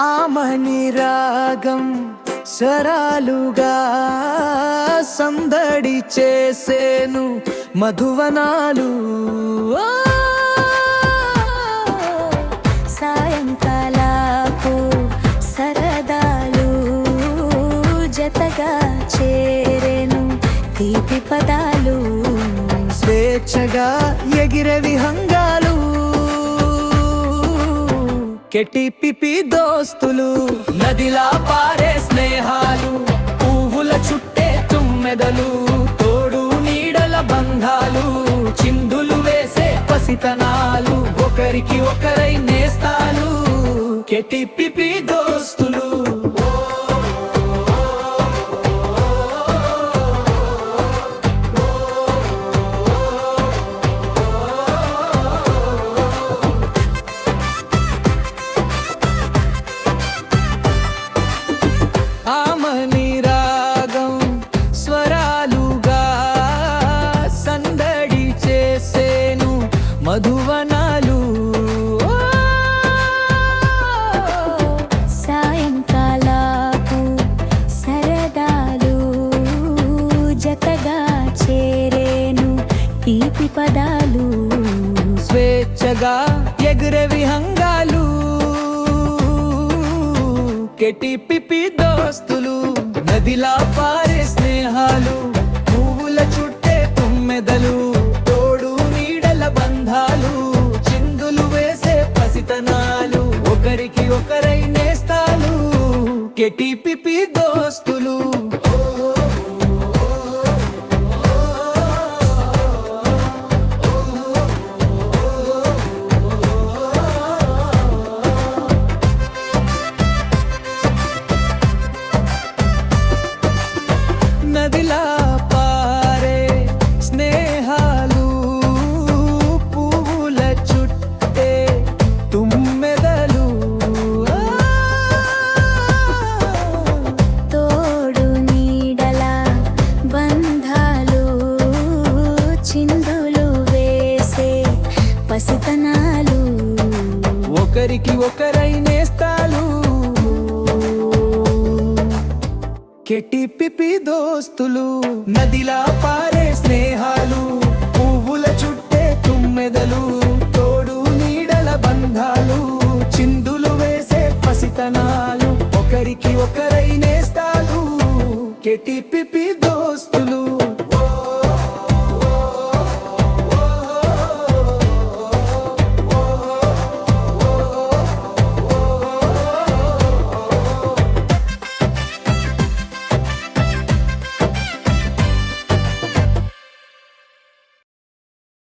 ఆమని రాగం స్వరాలుగా సందడి చేసేను మధువనాలు. సాయంకాలకు సరదాలు జతగా చేరేను తీపి పదాలు. స్వేచ్ఛగా ఎగిరే విహంగాలు కెటిపిపి దోస్తులు. నదిలా పారే స్నేహాలు పువ్వుల చుట్టే తుమ్మెదలు తోడు నీడల బంధాలు చిందులు వేసే పసితనాలు ఒకరికి ఒకరై నేస్తాలు. కెటిపిపి దో మధువనాలు. సాయంకాలపు సరదాలు జతగా చేరేను తీపి పదాలు. స్వేచ్ఛగా ఎగురే విహంగాలు కెటి కెటి దోస్తులు. ఒకరికి ఒకరైనేస్తాలు కెటి పిపి దోస్తులు నదిలా పారే స్నేహాలు పువ్వుల చుట్టే తుమ్మెదలు తోడు నీడల బంధాలు చిందులు వేసే పసితనాలు ఒకరికి ఒకరైనేస్తాలు కెటి పిపి